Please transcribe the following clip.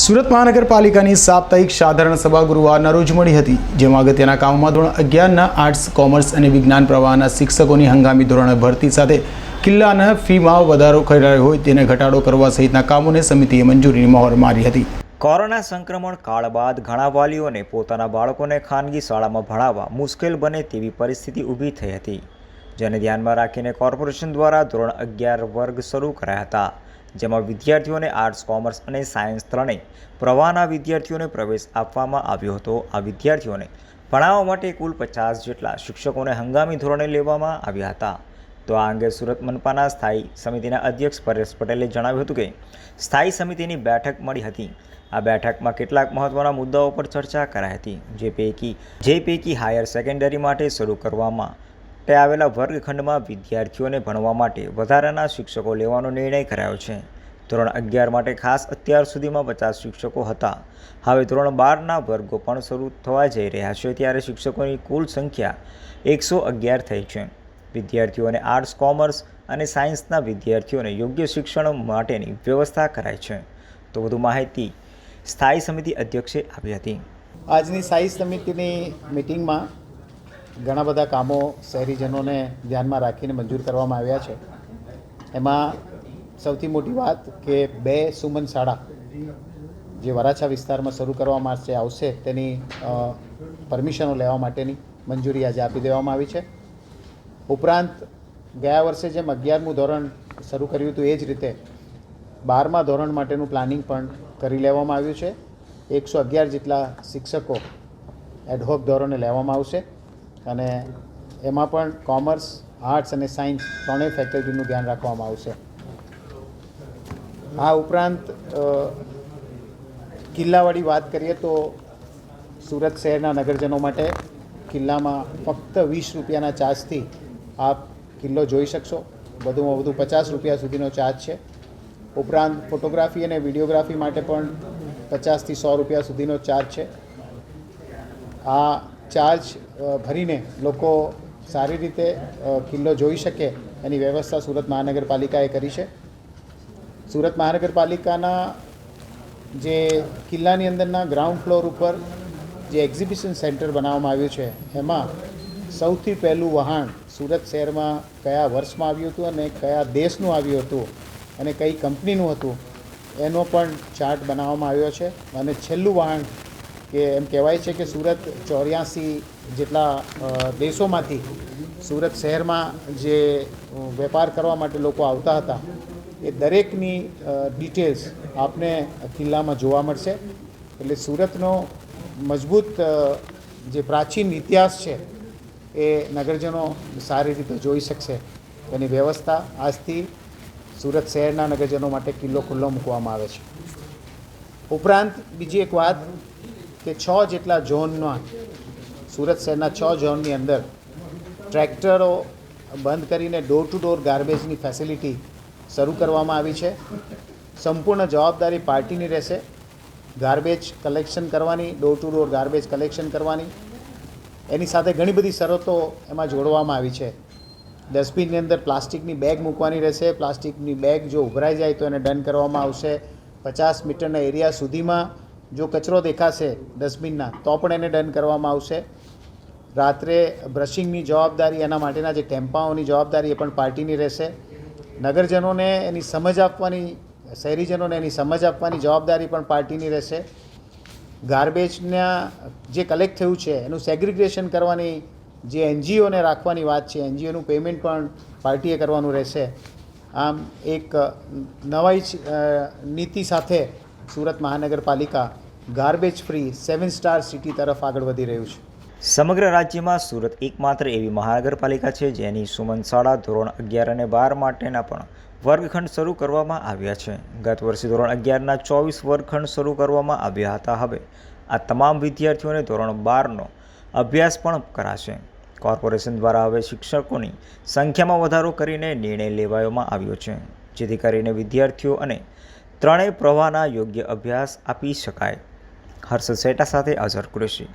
સુરત મહાનગરપાલિકાની સાપ્તાહિક સાધારણ સભા ગુરુવારના રોજ મળી હતી, જેમાં અગત્યના કામોમાં ધોરણ અગિયારના આર્ટ્સ, કોમર્સ અને વિજ્ઞાન પ્રવાહના શિક્ષકોની હંગામી ધોરણે ભરતી સાથે કિલ્લાના ફીમાં વધારો કરાયો હોય તેને ઘટાડો કરવા સહિતના કામોને સમિતિએ મંજૂરીની મહોર મારી હતી. કોરોના સંક્રમણ કાળ બાદ ઘણા વાલીઓને પોતાના બાળકોને ખાનગી શાળામાં ભણાવવા મુશ્કેલ બને તેવી પરિસ્થિતિ ઊભી થઈ હતી. જેને ધ્યાનમાં રાખીને કોર્પોરેશન દ્વારા ધોરણ અગિયાર વર્ગ શરૂ કરાયા હતા. જેમાં વિદ્યાર્થીઓને આર્ટ્સ કોમર્સ અને સાયન્સ ત્રણેય પ્રવાહના વિદ્યાર્થીઓને પ્રવેશ આપવામાં આવ્યો હતો. આ વિદ્યાર્થીઓને ભણાવવા માટે કુલ પચાસ જેટલા શિક્ષકોને હંગામી ધોરણે લેવામાં આવ્યા હતા. તો આ અંગે સુરત મનપાના સ્થાયી સમિતિના અધ્યક્ષ પરેશ પટેલે જણાવ્યું હતું કે સ્થાયી સમિતિની બેઠક મળી હતી. આ બેઠકમાં કેટલાક મહત્ત્વના મુદ્દાઓ પર ચર્ચા કરાઈ હતી. જે પૈકી જે પૈકી હાયર સેકન્ડરી માટે શરૂ કરવામાં તે આવેલા વર્ગખંડમાં વિદ્યાર્થીઓને ભણવા માટે વધારાના શિક્ષકો લેવાનો નિર્ણય કરાયો છે. ધોરણ અગિયાર માટે ખાસ અત્યાર સુધીમાં પચાસ શિક્ષકો હતા. હવે ધોરણ બારના વર્ગો પણ શરૂ થવા જઈ રહ્યા છે ત્યારે શિક્ષકોની કુલ સંખ્યા એકસો અગિયાર થઈ છે. વિદ્યાર્થીઓને આર્ટ્સ, કોમર્સ અને સાયન્સના વિદ્યાર્થીઓને યોગ્ય શિક્ષણ માટેની વ્યવસ્થા કરાઈ છે. તો વધુ માહિતી સ્થાયી સમિતિ અધ્યક્ષે આપી હતી. આજની સ્થાયી સમિતિની મિટિંગમાં ઘણા બધા કામો શહેરીજનોને ધ્યાનમાં રાખીને મંજૂર કરવામાં આવ્યા છે. એમાં સૌથી મોટી વાત કે બે સુમન શાળા જે વરાછા વિસ્તારમાં શરૂ કરવામાં આવશે આવશે તેની પરમિશનો લેવા માટેની મંજૂરી આજે આપી દેવામાં આવી છે. ઉપરાંત ગયા વર્ષે જેમ અગિયારમું ધોરણ શરૂ કર્યું હતું, એ જ રીતે બારમા ધોરણ માટેનું પ્લાનિંગ પણ કરી લેવામાં આવ્યું છે. એકસો અગિયાર જેટલા શિક્ષકો એડહોક ધોરણે લેવામાં આવશે. અને એમાં પણ કોમર્સ, આર્ટ્સ અને સાયન્સ ત્રણેય ફેકલ્ટીનું ધ્યાન રાખવામાં આવશે. આ ઉપરાંત કિલ્લાવાળી વાત કરીએ તો સુરત શહેરના નગરજનો માટે કિલ્લામાં ફક્ત વીસ રૂપિયાના ચાર્જથી આપ કિલ્લો જોઈ શકશો. વધુમાં વધુ પચાસ રૂપિયા સુધીનો ચાર્જ છે. ઉપરાંત ફોટોગ્રાફી અને વિડીયોગ્રાફી માટે પણ પચાસથી સો રૂપિયા સુધીનો ચાર્જ છે. આ ચાર્જ ભરીને લોકો સારી રીતે કિલ્લો જોઈ શકે એની વ્યવસ્થા સુરત મહાનગરપાલિકાએ કરી છે. સુરત મહાનગરપાલિકાના જે કિલ્લાની અંદરના ગ્રાઉન્ડ ફ્લોર ઉપર જે એક્ઝિબિશન સેન્ટર બનાવવામાં આવ્યું છે, એમાં સૌથી પહેલું વહાણ સુરત શહેરમાં કયા વર્ષમાં આવ્યું હતું અને કયા દેશનું આવ્યું હતું અને કઈ કંપનીનું હતું, એનો પણ ચાર્ટ બનાવવામાં આવ્યો છે. અને છેલ્લું વહાણ કે એમ કહેવાય છે કે સુરત ચોર્યાસી જેટલા દેશોમાંથી સુરત શહેરમાં જે વેપાર કરવા માટે લોકો આવતા હતા, એ દરેકની ડિટેલ્સ આપને કિલ્લામાં જોવા મળશે. એટલે સુરતનો મજબૂત જે પ્રાચીન ઇતિહાસ છે, એ નગરજનો સારી રીતે જોઈ શકશે. એની વ્યવસ્થા આજથી સુરત શહેરના નગરજનો માટે કિલ્લો ખુલ્લો મૂકવામાં આવે છે. ઉપરાંત બીજી એક વાત કે છ જેટલા ઝોનમાં સુરત શહેરના છ ઝોનની અંદર ટ્રેક્ટરો બંધ કરીને ડોર ટુ ડોર ગાર્બેજની ફેસિલિટી શરૂ કરવામાં આવી છે. સંપૂર્ણ જવાબદારી પાર્ટીની રહેશે. ગાર્બેજ કલેક્શન કરવાની door to door garbage collection કરવાની. એની સાથે ઘણી બધી શરતો એમાં જોડવામાં આવી છે. ડસ્ટબિનની અંદર પ્લાસ્ટિકની બેગ મૂકવાની રહેશે. પ્લાસ્ટિકની બેગ જો ઉભરાઈ જાય તો એને ડન કરવામાં આવશે. પચાસ મીટરના એરિયા સુધીમાં જો કચરો દેખાશે ડસ્ટબિનના, તો પણ એને દંડ કરવામાં આવશે. રાત્રે બ્રશિંગની જવાબદારી, એના માટેના જે ટેમ્પાઓની જવાબદારી એ પણ પાર્ટીની રહેશે. નગરજનોને એની સમજ આપવાની, શહેરીજનોને એની સમજ આપવાની જવાબદારી પણ પાર્ટીની રહેશે. ગાર્બેજના જે કલેક્ટ થયું છે, એનું સેગ્રિગ્રેશન કરવાની જે એનજીઓને રાખવાની વાત છે, એનજીઓનું પેમેન્ટ પણ પાર્ટીએ કરવાનું રહેશે. આમ એક નવાઈ નીતિ સાથે સુરત મહાનગરપાલિકા garbage free seven star city તરફ આગળ વધી રહ્યું છે. સમગ્ર રાજ્યમાં સુરત એકમાત્ર એવી મહાનગરપાલિકા છે જેની સુમન શાળા ધોરણ અગિયાર અને બાર માટેના પણ વર્ગખંડ શરૂ કરવામાં આવ્યા છે. ગત વર્ષે ધોરણ અગિયારના ચોવીસ વર્ગખંડ શરૂ કરવામાં આવ્યા હતા. હવે આ તમામ વિદ્યાર્થીઓને ધોરણ બારનો અભ્યાસ પણ કરાશે. કોર્પોરેશન દ્વારા હવે શિક્ષકોની સંખ્યામાં વધારો કરીને નિર્ણય લેવામાં આવ્યો છે. જેથી કરીને વિદ્યાર્થીઓ અને ત્રણેય પ્રવાહના યોગ્ય અભ્યાસ આપી શકાય. હર્ષદ સેટા સાથે અઝર કુરેશી.